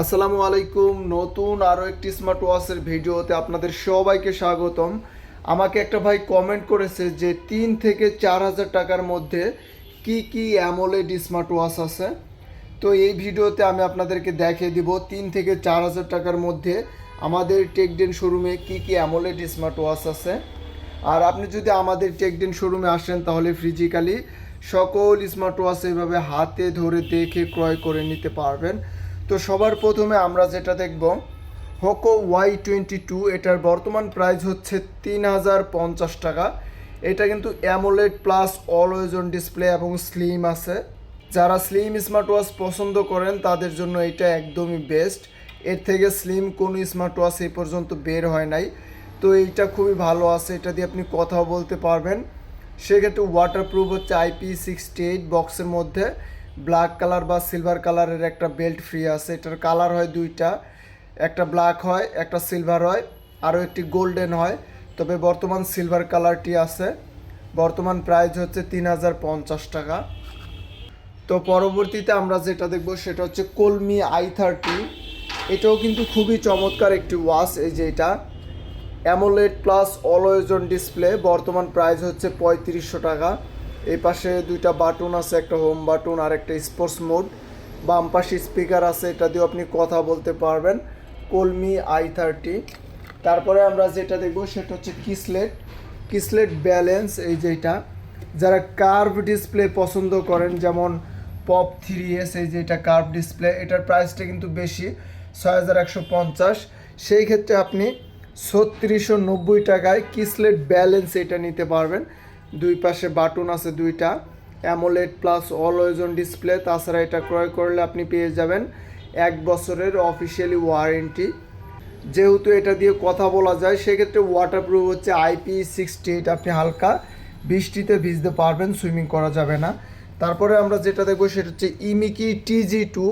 আসসালামু আলাইকুম। নতুন আরও একটি স্মার্ট ওয়াচের ভিডিওতে আপনাদের সবাইকে স্বাগতম। আমাকে একটা ভাই কমেন্ট করেছে যে তিন থেকে চার হাজার টাকার মধ্যে কি কি অ্যামোলেড স্মার্ট ওয়াচ আছে? তো এই ভিডিওতে আমি আপনাদেরকে দেখিয়ে দিব তিন থেকে চার হাজার টাকার মধ্যে আমাদের টেকডেন শোরুমে কি কি অ্যামোলেড স্মার্ট ওয়াচ আছে। আর আপনি যদি আমাদের টেকডেন শোরুমে আসেন তাহলে ফিজিক্যালি সকল স্মার্ট ওয়াচ এইভাবে হাতে ধরে দেখে ক্রয় করে নিতে পারবেন। তো সবার প্রথমে আমরা যেটা দেখব হোকো ওয়াই টোয়েন্টি টু এটার বর্তমান প্রাইস হচ্ছে তিন হাজার পঞ্চাশ টাকা। এটা কিন্তু AMOLED plus always on display এবং স্লিম আছে। যারা স্লিম স্মার্ট ওয়াচ পছন্দ করেন, তাদের জন্য এটা একদমই বেস্ট এর থেকে স্লিম কোনো স্মার্ট ওয়াচ এই পর্যন্ত বের হয় নাই। তো এইটা খুবই ভালো আছে, এটা দিয়ে আপনি কথা বলতে পারবেন। সেক্ষেত্রে ওয়াটারপ্রুফ হচ্ছে আইপি সিক্সটি এইট বক্সের মধ্যে। ব্ল্যাক কালার বা সিলভার কালারের একটা বেল্ট ফ্রি আছে। এটার কালার হয় দুইটা, একটা ব্ল্যাক হয়, একটা সিলভার হয়, আরও একটি গোল্ডেন হয়। তবে বর্তমান সিলভার কালারটি আছে। বর্তমান প্রাইস হচ্ছে তিন হাজার পঞ্চাশ টাকা। তো পরবর্তীতে আমরা যেটা দেখব সেটা হচ্ছে কলমি আই থার্টি। এটাও কিন্তু খুবই চমৎকার একটি ওয়াচ, এই যে এটা। AMOLED plus always on display, বর্তমান প্রাইস হচ্ছে পঁয়ত্রিশশো টাকা। এই পাশে দুইটা বাটন আছে, একটা হোম বাটন আর একটা স্পোর্টস মোড বাম পাশে স্পিকার আছে, এটা দিয়েও আপনি কথা বলতে পারবেন। কলমি আই থার্টি তারপরে আমরা যেটা দেখব, সেটা হচ্ছে কিসলেট কিসলেট ব্যালেন্স এই যেটা যারা কার্ভ ডিসপ্লে পছন্দ করেন, যেমন পপ থ্রি এস এই যে এটা কার্ভ ডিসপ্লে এটার প্রাইসটা কিন্তু বেশি, ছয় হাজার একশো পঞ্চাশ। সেই ক্ষেত্রে আপনি ছত্রিশশো নব্বই টাকায় কিসলেট ব্যালেন্স এটা নিতে পারবেন। দুই পাশে বাটন আছে দুইটা AMOLED plus always on display তাছাড়া এটা ক্রয় করলে আপনি পেয়ে যাবেন এক বছরের অফিসিয়ালি ওয়ারেন্টি যেহেতু এটা দিয়ে কথা বলা যায়, সেক্ষেত্রে ওয়াটারপ্রুফ হচ্ছে আইপি সিক্সটি এইট আপনি হালকা বৃষ্টিতে ভিজতে পারবেন সুইমিং করা যাবে না। তারপরে আমরা যেটা দেখব সেটা হচ্ছে Imiki TG two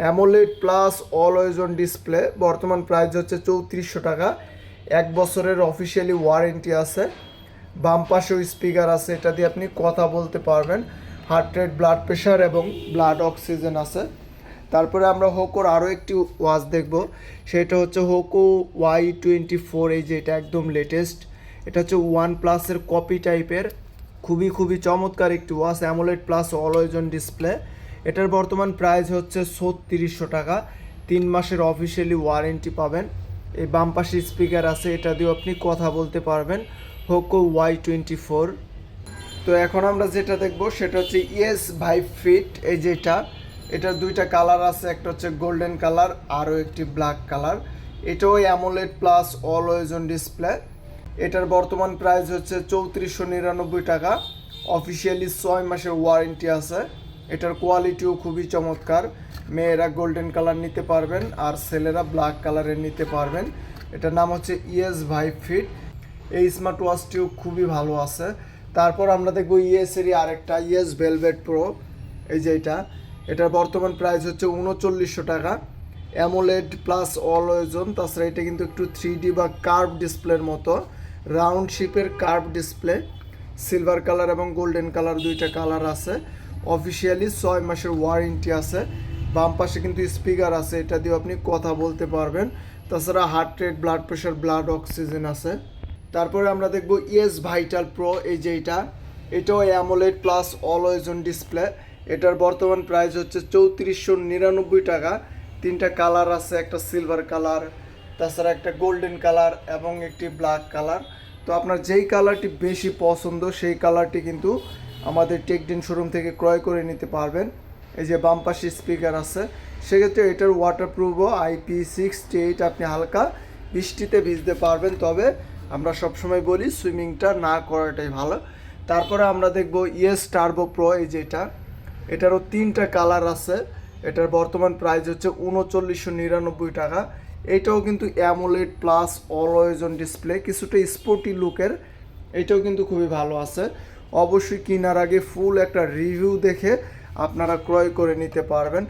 AMOLED plus always on display বর্তমান প্রাইস হচ্ছে চৌত্রিশশো টাকা, এক বছরের অফিসিয়ালি ওয়ারেন্টি আছে। বাম পাশেও স্পিকার আছে, এটা দিয়ে আপনি কথা বলতে পারবেন। হার্ট রেট ব্লাড প্রেশার এবং ব্লাড অক্সিজেন আছে। তারপরে আমরা হোকোর আরও একটি ওয়াচ দেখব। সেটা হচ্ছে হোকো ওয়াই টোয়েন্টি ফোর, এই যে এটা একদম লেটেস্ট এটা হচ্ছে ওয়ান প্লাসের কপি টাইপের খুবই খুবই চমৎকার একটি watch AMOLED plus always on display এটার বর্তমান প্রাইস হচ্ছে ছত্রিশশো টাকা। তিন মাসের অফিসিয়ালি ওয়ারেন্টি পাবেন। এই বাম পাশে স্পিকার আছে, এটা দিয়েও আপনি কথা বলতে পারবেন। হোকো ওয়াই টোয়েন্টি ফোর তো এখন আমরা যেটা দেখব, সেটা হচ্ছে ইয়েস ভাই ফিট এই যেটা এটার দুইটা কালার আছে, একটা হচ্ছে গোল্ডেন কালার আরও একটি ব্ল্যাক কালার এটাও AMOLED plus always on display এটার বর্তমান প্রাইস হচ্ছে চৌত্রিশশো নিরানব্বই টাকা। অফিসিয়ালি ছয় মাসের ওয়ারেন্টি আছে। এটার কোয়ালিটিও খুবই চমৎকার। মেয়েরা গোল্ডেন কালার নিতে পারবেন, আর ছেলেরা ব্ল্যাক কালারের নিতে পারবেন। এটার নাম হচ্ছে ইয়েস ভাই ফিট এই স্মার্ট ওয়াচটিও খুবই ভালো আছে। তারপর আমরা দেখব ইয়েসেরই আরেকটা ইয়েস ভেলভেট প্রো এই যে এটা। এটার বর্তমান প্রাইস হচ্ছে উনচল্লিশশো টাকা। অ্যামোলেড প্লাস অল অলওয়েজন তাছাড়া এটা কিন্তু একটু থ্রি বা কার্ভ ডিসপ্লের মতো। রাউন্ড শেপের কার্ভ ডিসপ্লে সিলভার কালার এবং গোল্ডেন কালার দুইটা কালার আছে। অফিসিয়ালি ছয় মাসের ওয়ারেন্টি আছে। বাম পাশে কিন্তু স্পিকার আছে, এটা দিয়ে আপনি কথা বলতে পারবেন। তাছাড়া heart rate blood pressure blood oxygen আছে। তারপরে আমরা দেখব ইয়েস ভাইটাল প্রো এই যে এটা। এটাও AMOLED plus always on display এটার বর্তমান প্রাইস হচ্ছে চৌত্রিশশো নিরানব্বই টাকা। তিনটা কালার আছে, একটা সিলভার কালার তাছাড়া একটা গোল্ডেন কালার এবং একটি ব্ল্যাক কালার তো আপনার যেই কালারটি বেশি পছন্দ, সেই কালারটি কিন্তু আমাদের টেকডিন শোরুম থেকে ক্রয় করে নিতে পারবেন। এই যে বাম পাশে স্পিকার আছে। সেক্ষেত্রে এটার ওয়াটারপ্রুফও আইপি সিক্সটি এইট আপনি হালকা বৃষ্টিতে ভিজতে পারবেন। তবে আমরা সবসময় বলি সুইমিংটা না করাটাই ভালো। তারপরে আমরা দেখব ইয়েস টার্বো প্রো, এই যেটা এটারও তিনটা কালার আছে। এটার বর্তমান প্রাইস হচ্ছে উনচল্লিশশো নিরানব্বই টাকা। এটাও কিন্তু AMOLED plus always on display, কিছুটা স্পোর্টি লুকের। এটাও কিন্তু খুবই ভালো আছে। অবশ্যই কেনার আগে ফুল একটা রিভিউ দেখে আপনারা ক্রয় করে নিতে পারবেন।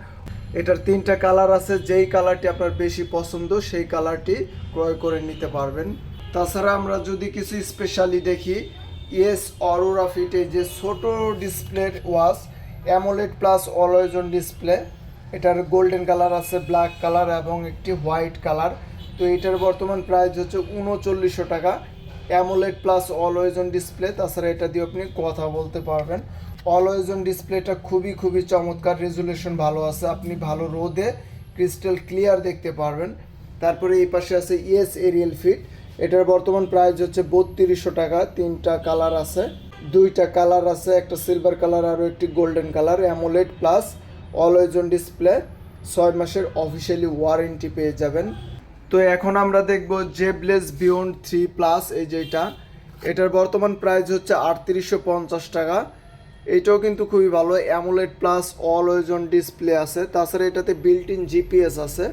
এটার তিনটা কালার আছে। যেই কালারটি আপনার বেশি পছন্দ, সেই কালারটি ক্রয় করে নিতে পারবেন। তাছাড়া আমরা যদি কিছু স্পেশালি দেখি ইয়েস অরোরা ফিটে যে ছোট display watch AMOLED plus always on display এটার গোল্ডেন কালার আছে ব্ল্যাক কালার এবং একটি হোয়াইট কালার তো এটার বর্তমান প্রাইস হচ্ছে উনচল্লিশশো টাকা। AMOLED plus always on display তাছাড়া এটা দিয়ে আপনি কথা বলতে পারবেন। অলওয়েজ অন ডিসপ্লেটা খুবই খুবই চমৎকার রেজুলেশন ভালো আছে, আপনি ভালো রোদে ক্রিস্টাল ক্লিয়ার দেখতে পারবেন। তারপরে এই পাশে আছে ইএস এরিয়াল ফিট এটার বর্তমান প্রাইস হচ্ছে বত্রিশশো টাকা। তিনটা কালার আছে, দুইটা কালার আছে, একটা সিলভার কালার আর একটি golden colour AMOLED plus always display ছয় মাসের অফিসিয়ালি ওয়ারেন্টি পেয়ে যাবেন। তো এখন আমরা দেখব জেবলেস বিয়ন্ড থ্রি প্লাস এই যেটা এটার বর্তমান প্রাইস হচ্ছে আটত্রিশশো পঞ্চাশ টাকা। এটাও কিন্তু খুবই ভালো AMOLED plus always on display আছে। তাছাড়া এটাতে বিল্ট ইন জিপিএস আছে।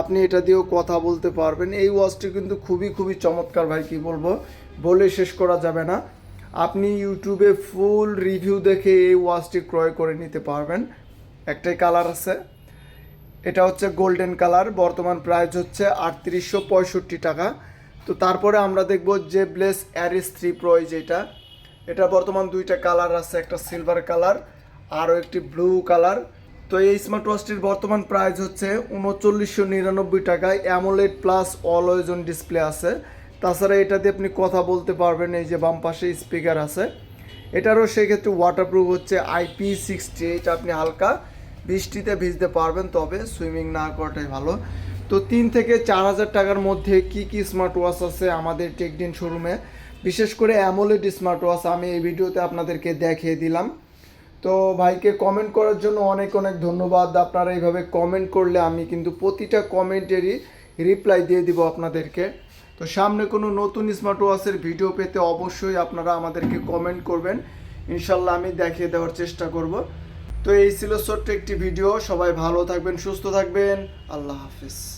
আপনি এটা দিয়েও কথা বলতে পারবেন। এই ওয়াচটি কিন্তু খুবই খুবই চমৎকার ভাই, কি বলব? বলে শেষ করা যাবে না। আপনি ইউটিউবে ফুল রিভিউ দেখে এই ওয়াচটি ক্রয় করে নিতে পারবেন। একটাই কালার আছে। এটা হচ্ছে গোল্ডেন কালার। বর্তমান প্রাইস হচ্ছে আটত্রিশশো পঁয়ষট্টি টাকা। তো তারপরে আমরা দেখব যে ব্লেস অ্যারিস থ্রি প্রো যেটা এটা বর্তমান দুইটা কালার আছে। একটা সিলভার কালার, আরও একটি ব্লু কালার। তো এই স্মার্ট ওয়াচটির বর্তমান প্রাইস হচ্ছে উনচল্লিশশো নিরানব্বই টাকায় AMOLED plus always on display আছে। তাছাড়া এটাতে আপনি কথা বলতে পারবেন, এই যে বাম পাশে স্পিকার আছে। এটারও সেক্ষেত্রে ওয়াটারপ্রুফ হচ্ছে আইপি সিক্সটি এটা আপনি হালকা বৃষ্টিতে ভিজতে পারবেন, তবে সুইমিং না করাটাই ভালো। তো তিন থেকে চার হাজার টাকার মধ্যে কি কি স্মার্ট ওয়াচ আছে আমাদের টেকডিন শোরুমে বিশেষ করে অ্যামোলেড স্মার্ট ওয়াচ আমি এই ভিডিওতে আপনাদেরকে দেখিয়ে দিলাম। তো ভাইকে কমেন্ট করার জন্য অনেক অনেক ধন্যবাদ। আপনারা এইভাবে কমেন্ট করলে আমি কিন্তু প্রতিটা কমেন্টেরই রিপ্লাই দিয়ে দিব আপনাদেরকে। তো সামনে কোনো নতুন স্মার্ট ওয়াচের ভিডিও পেতে অবশ্যই আপনারা আমাদেরকে কমেন্ট করবেন। ইনশাল্লাহ আমি দেখিয়ে দেওয়ার চেষ্টা করব। তো এই ছিল ছোট্ট একটি ভিডিও সবাই ভালো থাকবেন, সুস্থ থাকবেন। আল্লাহ হাফিজ।